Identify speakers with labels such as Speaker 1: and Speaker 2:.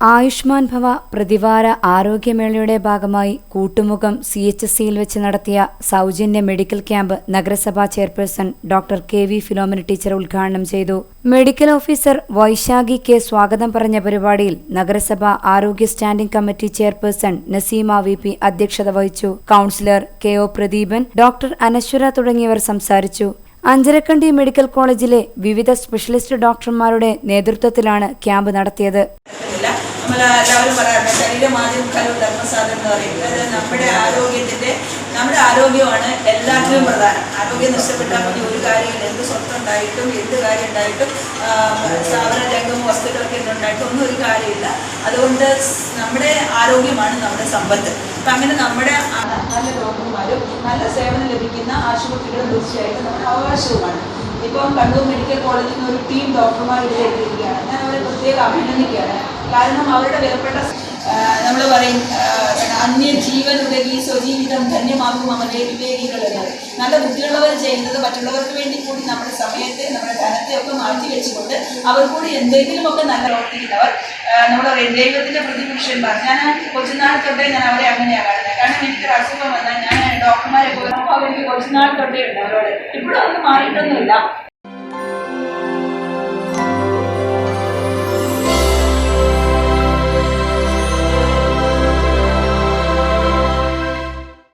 Speaker 1: ആയുഷ്മാൻ ഭവ പ്രതിവാര ആരോഗ്യമേളയുടെ ഭാഗമായി കൂട്ടുമുഖം സി എച്ച് എസ് സിയിൽ വെച്ച് നടത്തിയ സൗജന്യ മെഡിക്കൽ ക്യാമ്പ് നഗരസഭാ chairperson doctor K V Philomina teacher ഉദ്ഘാടനം ചെയ്തു. മെഡിക്കൽ ഓഫീസർ വൈശാഖി കെ സ്വാഗതം പറഞ്ഞ പരിപാടിയിൽ നഗരസഭാ ആരോഗ്യ standing committee chairperson Naseema V P അധ്യക്ഷത വഹിച്ചു. Councillor K O Pradeepan doctor Anaswara തുടങ്ങിയവർ സംസാരിച്ചു. അഞ്ചരക്കണ്ടി മെഡിക്കൽ കോളേജിലെ വിവിധ സ്പെഷ്യലിസ്റ്റ് ഡോക്ടർമാരുടെ നേതൃത്വത്തിലാണ് ക്യാമ്പ് നടത്തിയത്.
Speaker 2: എല്ലാവരും പറയാറുണ്ട് ശരീരം ആദ്യം കലു ധർമ്മസാധനം എന്ന് പറയും അതായത് നമ്മുടെ ആരോഗ്യത്തിന്റെ നമ്മുടെ ആരോഗ്യമാണ് എല്ലാത്തിനും പ്രധാനം. ആരോഗ്യം നഷ്ടപ്പെട്ടാൽ പിന്നെ ഒരു കാര്യമില്ല. എന്ത് സ്വത്തുണ്ടായിട്ടും എന്ത് കാര്യം ഉണ്ടായിട്ടും സ്ഥാപന രംഗം വസ്തുക്കളൊക്കെ ഉണ്ടായിട്ടും ഒന്നും ഒരു കാര്യമില്ല. അതുകൊണ്ട് നമ്മുടെ ആരോഗ്യമാണ് നമ്മുടെ സമ്പത്ത്. അപ്പം അങ്ങനെ നമ്മുടെ നല്ല ഡോക്ടർമാരും നല്ല സേവനം ലഭിക്കുന്ന ആശുപത്രികളും തീർച്ചയായിട്ടും നമ്മുടെ അവകാശവുമാണ്. ഇപ്പം കണ്ണൂർ മെഡിക്കൽ കോളേജിൽ നിന്ന് ഒരു ടീം ഡോക്ടർമാർ ഇവിടെ എത്തിയിരിക്കുകയാണ്. ഞാൻ അവരെ പ്രത്യേകം അഭിനന്ദിക്കുകയാണ്. കാരണം അവരുടെ വിലപ്പെട്ട നമ്മൾ പറയും അന്യ ജീവൻ ഉടകി സ്വജീവിതം ധന്യമാകും അവരുടെ വിവേകികൾ എന്നത് നല്ല ബുദ്ധിയുള്ളവർ ചെയ്യുന്നത് മറ്റുള്ളവർക്ക് വേണ്ടി കൂടി നമ്മുടെ സമയത്തെ നമ്മുടെ ധനത്തെ ഒക്കെ മാറ്റി വെച്ചുകൊണ്ട് അവർ കൂടി എന്തെങ്കിലുമൊക്കെ നല്ല പ്രവർത്തിക്കുന്നവർ നമ്മൾ പറയും ദൈവത്തിന്റെ പ്രതിപുരുഷന്മാർ ഞാൻ കൊച്ചുനാൾ തൊട്ടേ ഞാൻ അവരെ അങ്ങനെയാണ് കാണുന്നത് കാരണം എനിക്കൊരു അസുഖം വന്നാൽ ഞാൻ ഡോക്ടർമാരെ പോയി അവർക്ക് കൊച്ചുനാൾ തൊട്ടേ ഉണ്ട് അവരോട്. ഇപ്പോഴും അത് മാറിയിട്ടൊന്നുമില്ല.